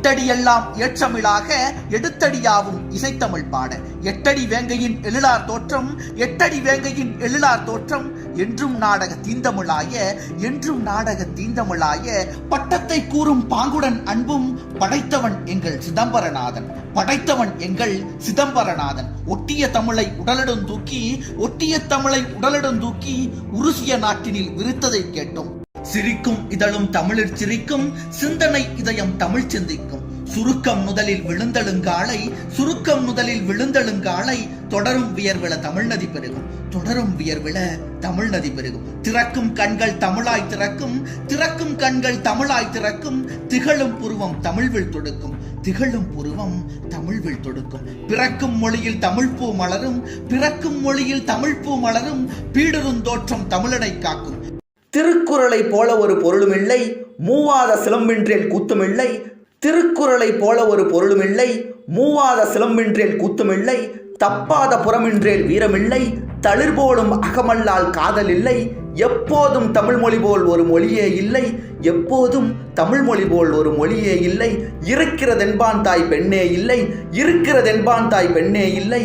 இட்டடியெல்லாம் ஏற்றமிழாக எடுத்தடியாவும் இசைத்தமிழ் பாட எட்டடி வேங்கையின் எழிலார் தோற்றம் எட்டடி வேங்கையின் எழிலார் தோற்றம் என்றும் நாடக தீந்தமிழாய என்றும் நாடக தீந்தமிழாய பட்டத்தை கூறும் பாங்குடன் அன்பும் படைத்தவன் எங்கள் சிதம்பரநாதன். படைத்தவன் எங்கள் சிதம்பரநாதன். ஒட்டிய தமிழை உடலிடம் தூக்கி ஒட்டிய தமிழை உடலிடம் தூக்கி உருசிய நாட்டினில் விரித்ததை கேட்டோம். சிரிக்கும் இதழும் தமிழிற் சிரிக்கும் சிந்தனை இதயம் தமிழ் சிந்திக்கும். சுருக்கம் முதலில் விழுந்தழுங்காலை சுருக்கம் முதலில் விழுந்தழுங்காலை தொடரும் வியர்வில தமிழ் நதி பெருகும். தொடரும் வியர்வில தமிழ் நதி பெருகும். திறக்கும் கண்கள் தமிழாய் திறக்கும் திறக்கும் கண்கள் தமிழாய் திறக்கும் திகழும் புருவம் தமிழ்வில் தொடுக்கும். திகழும் புருவம் தமிழ்வில் தொடுக்கும். பிறக்கும் மொழியில் தமிழ் பூ மலரும் பிறக்கும் மொழியில் தமிழ் பூ மலரும் பீடுருந்தோற்றம் தமிழனை காக்கும். திருக்குறளை போல ஒரு பொருளும் இல்லை மூவாத சிலம்பின்றேல் கூத்துமில்லை திருக்குறளை போல ஒரு பொருளும் இல்லை மூவாத சிலம்பின்றேல் கூத்துமில்லை தப்பாத புறமின்றேல் வீரமில்லை தளிர் போலும் அகமல்லால் காதல் இல்லை எப்போதும் தமிழ் மொழி போல் ஒரு மொழியே இல்லை எப்போதும் தமிழ் மொழி போல் ஒரு மொழியே இல்லை இருக்கிறதென்பான் தாய் பெண்ணே இல்லை இருக்கிறதென்பான் தாய் பெண்ணே இல்லை